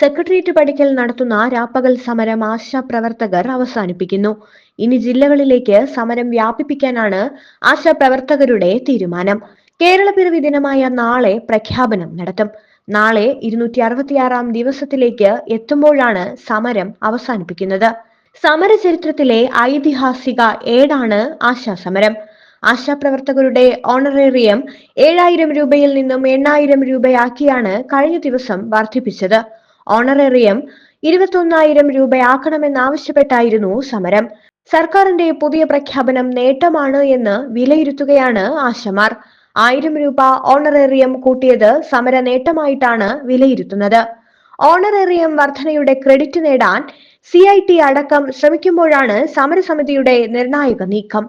Secretariat പടിക്കൽ നടത്തുന്ന രാപ്പകൽ സമരം ആശാ പ്രവർത്തകർ അവസാനിപ്പിക്കുന്നു. ഇനി ജില്ലകളിലേക്ക് സമരം വ്യാപിപ്പിക്കാനാണ് ആശാ പ്രവർത്തകരുടെ തീരുമാനം. കേരള പിറവി ദിനമായ നാളെ പ്രഖ്യാപനം നടത്തും. നാളെ ഇരുന്നൂറ്റി അറുപത്തിയാറാം ദിവസത്തിലേക്ക് എത്തുമ്പോഴാണ് സമരം അവസാനിപ്പിക്കുന്നത്. സമര ചരിത്രത്തിലെ ഐതിഹാസിക ഏടാണ് ആശാ സമരം ആശാ പ്രവർത്തകരുടെ ഓണറേറിയം ഏഴായിരം രൂപയിൽ നിന്നും എണ്ണായിരം രൂപയാക്കിയാണ് കഴിഞ്ഞ ദിവസം വർദ്ധിപ്പിച്ചത്. ഓണറേറിയം ഇരുപത്തൊന്നായിരം രൂപയാക്കണമെന്നാവശ്യപ്പെട്ടായിരുന്നു സമരം. സർക്കാരിന്റെ പുതിയ പ്രഖ്യാപനം നേട്ടമാണ് എന്ന് വിലയിരുത്തുകയാണ് ആശമാർ. ആയിരം രൂപ ഓണറേറിയം കൂട്ടിയത് സമര നേട്ടമായിട്ടാണ് വിലയിരുത്തുന്നത്. ഓണറേറിയം വർധനയുടെ ക്രെഡിറ്റ് നേടാൻ സി അടക്കം ശ്രമിക്കുമ്പോഴാണ് സമരസമിതിയുടെ നിർണായക നീക്കം.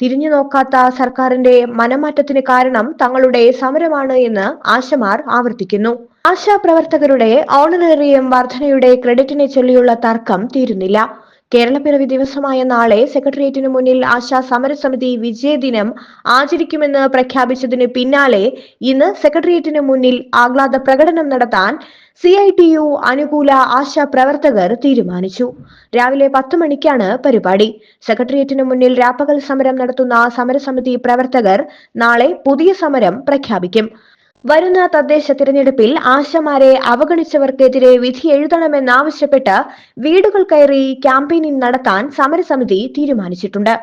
തിരിഞ്ഞു നോക്കാത്ത സർക്കാരിന്റെ മനമാറ്റത്തിന് കാരണം തങ്ങളുടെ സമരമാണ് എന്ന് ആശമാർ ആവർത്തിക്കുന്നു. ആശാപ്രവർത്തകരുടെ ഓണറേറിയം വർധനയുടെ ക്രെഡിറ്റിനെ ചൊല്ലിയുള്ള തർക്കം തീരുന്നില്ല. കേരളപ്പിറവി ദിവസമായ നാളെ സെക്രട്ടേറിയറ്റിന് മുന്നിൽ ആശാ സമരസമിതി വിജയദിനം ആചരിക്കുമെന്ന് പ്രഖ്യാപിച്ചതിന് പിന്നാലെ ഇന്ന് സെക്രട്ടേറിയറ്റിന് മുന്നിൽ ആഹ്ലാദ പ്രകടനം നടത്താൻ സി ഐ ടി യു അനുകൂല ആശാ പ്രവർത്തകർ തീരുമാനിച്ചു. രാവിലെ പത്ത് മണിക്കാണ് പരിപാടി. സെക്രട്ടേറിയറ്റിന് മുന്നിൽ രാപ്പകൽ സമരം നടത്തുന്ന സമരസമിതി പ്രവർത്തകർ നാളെ പുതിയ സമരം പ്രഖ്യാപിക്കും. വരുന്ന തദ്ദേശ തിരഞ്ഞെടുപ്പിൽ ആശമാരെ അവഗണിച്ചവർക്കെതിരെ വിധി എഴുതണമെന്നാവശ്യപ്പെട്ട് വീടുകൾ കയറി ക്യാമ്പയിനിങ് നടത്താൻ സമരസമിതി തീരുമാനിച്ചിട്ടുണ്ട്.